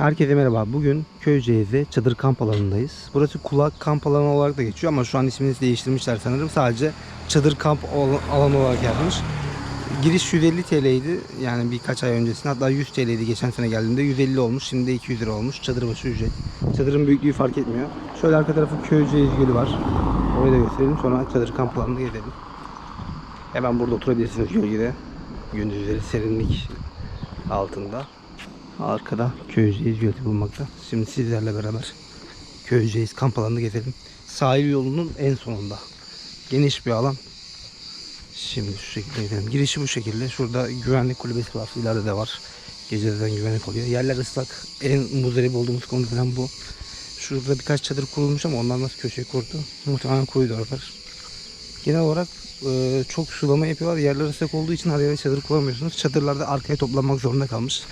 Herkese merhaba. Bugün Köyceğiz'de çadır kamp alanındayız. Burası kulak kamp alanı olarak da geçiyor ama şu an ismini değiştirmişler sanırım. Sadece çadır kamp al- alanı olarak yapmış. Giriş 150 TL'ydi. Yani birkaç ay öncesinde hatta 100 TL'ydi geçen sene geldiğimde. 150 olmuş. Şimdi de 200 lira olmuş. Çadır başı ücret. Çadırın büyüklüğü fark etmiyor. Şöyle arka tarafı Köyceğiz Gölü var. Orayı da gösterelim. Sonra çadır kamp alanına gidelim. Hemen burada oturabilirsiniz gölgede. Gündüzleri serinlik altında. Arkada Köyceğiz Gölü bulunmakta. Şimdi sizlerle beraber Köyceğiz kamp alanını gezelim. Sahil yolunun en sonunda. Geniş bir alan. Şimdi şu şekilde gidelim. Girişi bu şekilde. Şurada güvenlik kulübesi var. İleride de var. Geceden güvenlik oluyor. Yerler ıslak. En muzdarip olduğumuz konu bu. Şurada birkaç çadır kurulmuş ama onlar nasıl köşeye kurdu? Muhtemelen kuruydu oralar. Genel olarak e, çok sulama yapıyorlar. Yerler ıslak olduğu için araya çadır kuramıyorsunuz. Çadırlarda arkaya toplanmak zorunda kalmış.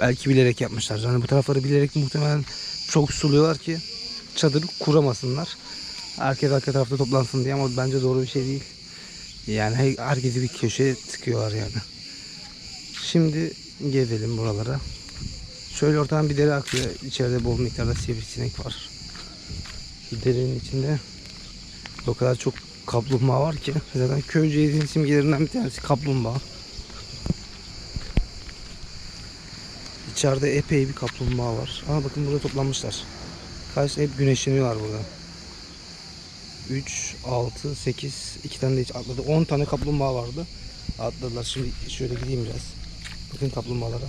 Belki bilerek yapmışlar. Yani bu tarafları bilerek muhtemelen çok suluyorlar ki çadır kuramasınlar. Herkes arka tarafta toplansın diye ama bence doğru bir şey değil. Yani her- herkesi bir köşeye tıkıyorlar yani. Şimdi gezelim buralara. Şöyle ortadan bir dere akıyor. İçeride bol miktarda sivrisinek var. Derenin içinde o kadar çok kaplumbağa var ki. Zaten Köyceğiz'in simgelerinden bir tanesi kaplumbağa. İçeride epey bir kaplumbağa var. Aa bakın burada toplanmışlar. Kaç hep güneşleniyorlar burada. 3, 6, 8, 2 tane de hiç atladı. 10 tane kaplumbağa vardı. Atladılar. Şimdi şöyle gideyim biraz. Bakın kaplumbağalara.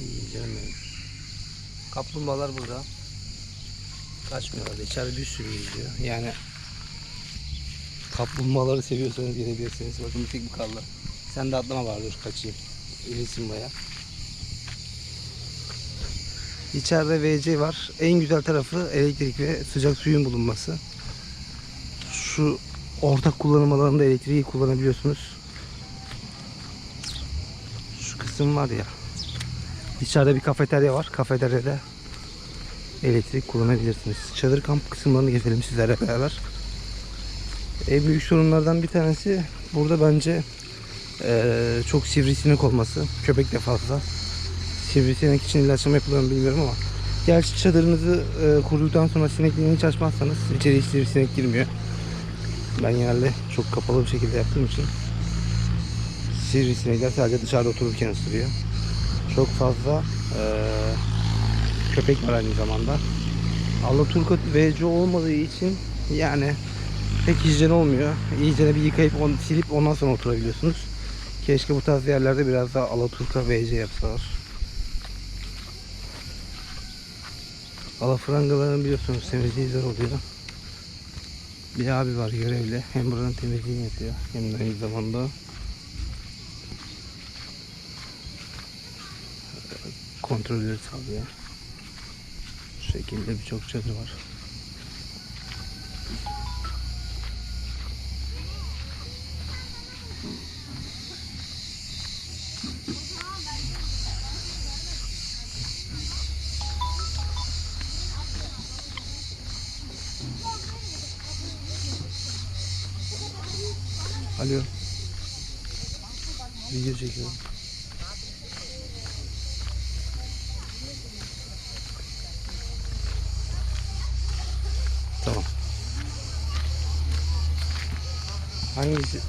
İyi canım. Kaplumbağalar burada. Kaçmıyorlar içeride bir sürü yüzüyor. Yani kaplumbağaları seviyorsanız gelebilirsiniz. Bakın bir tek bu kaldı. Sen de atlama var dur kaçayım. Öylesin baya. İçeride WC var. En güzel tarafı elektrik ve sıcak suyun bulunması. Şu ortak kullanım alanında elektriği kullanabiliyorsunuz. Şu kısım var ya. İçeride bir kafeterya var. Kafeteryada elektrik kullanabilirsiniz. Çadır kamp kısımlarını gezelim sizlerle beraber. En büyük sorunlardan bir tanesi burada bence eee, çok sivrisinek olması. Köpek de fazla. Sivrisinek için ilaçlama yapılıyor mu bilmiyorum ama Gerçi çadırınızı e, kurduktan sonra sinekliğini hiç açmazsanız içeri hiç sivrisinek girmiyor. Ben genelde çok kapalı bir şekilde yaptığım için sivrisinekler sadece dışarıda otururken ısırıyor. Çok fazla e, köpek var aynı zamanda. Alaturka VC olmadığı için yani pek hijyen olmuyor. İyice bir yıkayıp onu silip ondan sonra oturabiliyorsunuz. Keşke bu tarz yerlerde biraz daha Alaturka VC yapsalar. Alafrangaların biliyorsunuz temizliği zor oluyor. Bir abi var görevli. Hem buranın temizliğini yapıyor hem de aynı zamanda kontrolleri sağlıyor. Şu şekilde birçok çadır var. Alo. Video çekiyorum. Tamam. Hangisi?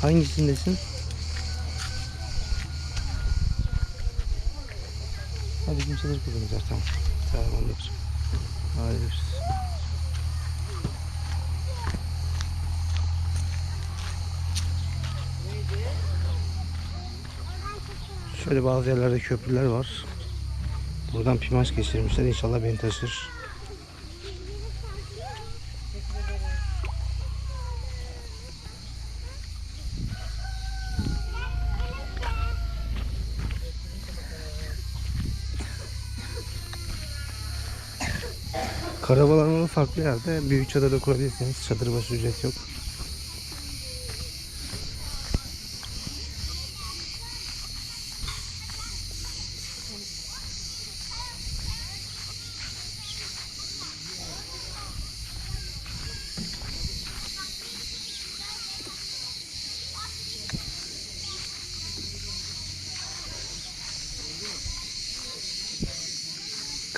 Hangisindesin? Hadi bizim çadır kullanacağız tamam. Tamamdır. Hadi görüşürüz. Şöyle bazı yerlerde köprüler var. Buradan pimaş geçirmişler. İnşallah beni taşır. Karabalanın farklı yerde büyük çadırda kurabilirsiniz. Çadır başı ücret yok.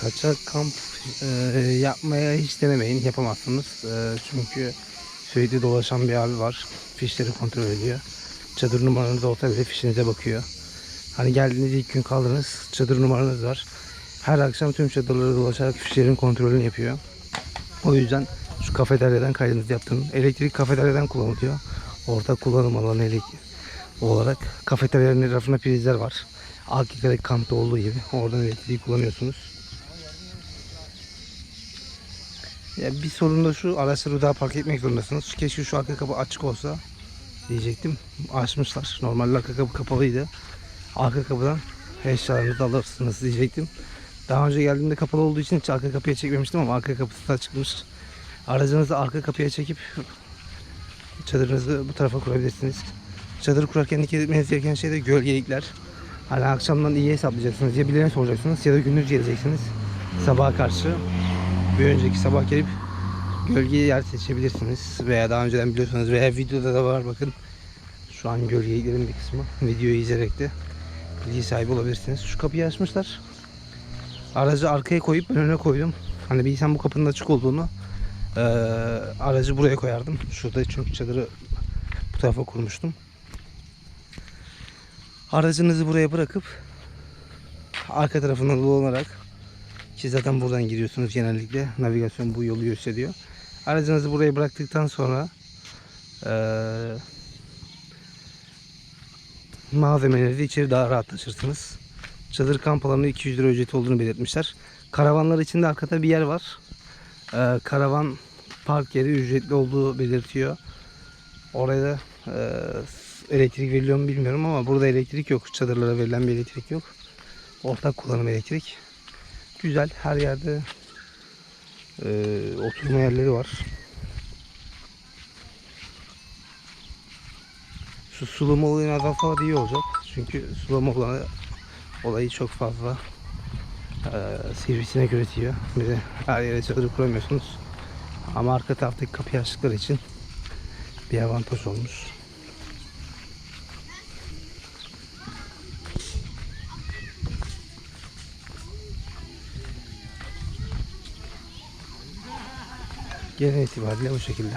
Kaçak kamp e, yapmaya hiç denemeyin. Yapamazsınız. E, çünkü sürekli dolaşan bir abi var. Fişleri kontrol ediyor. Çadır numaranız olsa bile fişinize bakıyor. Hani geldiğiniz ilk gün kaldınız. Çadır numaranız var. Her akşam tüm çadırları dolaşarak fişlerin kontrolünü yapıyor. O yüzden şu kafeteryadan kaydınızı yaptırın. Elektrik kafeteryadan kullanılıyor. Ortak kullanım alanı elektrik olarak kafeteryanın etrafında prizler var. Akika'daki kampta olduğu gibi. Oradan elektriği kullanıyorsunuz. Ya bir sorun da şu araçları daha park etmek zorundasınız. Keşke şu arka kapı açık olsa diyecektim. Açmışlar. Normalde arka kapı kapalıydı. Arka kapıdan eşyalarınızı alırsınız diyecektim. Daha önce geldiğimde kapalı olduğu için hiç arka kapıya çekmemiştim ama arka kapısı da çıkmış. Aracınızı arka kapıya çekip çadırınızı bu tarafa kurabilirsiniz. Çadır kurarken dikkat etmeniz gereken şey de gölgelikler. Hani akşamdan iyi hesaplayacaksınız. Ya birilerine soracaksınız ya da gündüz geleceksiniz. Sabaha karşı bir önceki sabah gelip gölgeye yer seçebilirsiniz. Veya daha önceden biliyorsanız veya videoda da var bakın. Şu an gölgeliklerin bir kısmı. Videoyu izleyerek de bilgi sahibi olabilirsiniz. Şu kapıyı açmışlar. Aracı arkaya koyup ben öne koydum. Hani bilsem bu kapının açık olduğunu eee, aracı buraya koyardım. Şurada çünkü çadırı bu tarafa kurmuştum. Aracınızı buraya bırakıp arka tarafından dolanarak ki zaten buradan giriyorsunuz genellikle. Navigasyon bu yolu gösteriyor. Aracınızı buraya bıraktıktan sonra eee malzemelerinizi içeri daha rahat taşırsınız. Çadır kamp alanı 200 lira ücreti olduğunu belirtmişler. Karavanlar için de arkada bir yer var. Eee, karavan park yeri ücretli olduğu belirtiyor. Oraya da eee, elektrik veriliyor mu bilmiyorum ama burada elektrik yok. Çadırlara verilen bir elektrik yok. Ortak kullanım elektrik. Güzel. Her yerde eee, oturma yerleri var. Şu sulama olayını azaltsalar iyi olacak. Çünkü sulama olayı, olayı çok fazla eee sivrisinek üretiyor. Bir de her yere çadır kuramıyorsunuz. Ama arka taraftaki kapıyı açtıkları için bir avantaj olmuş. Genel itibariyle bu şekilde.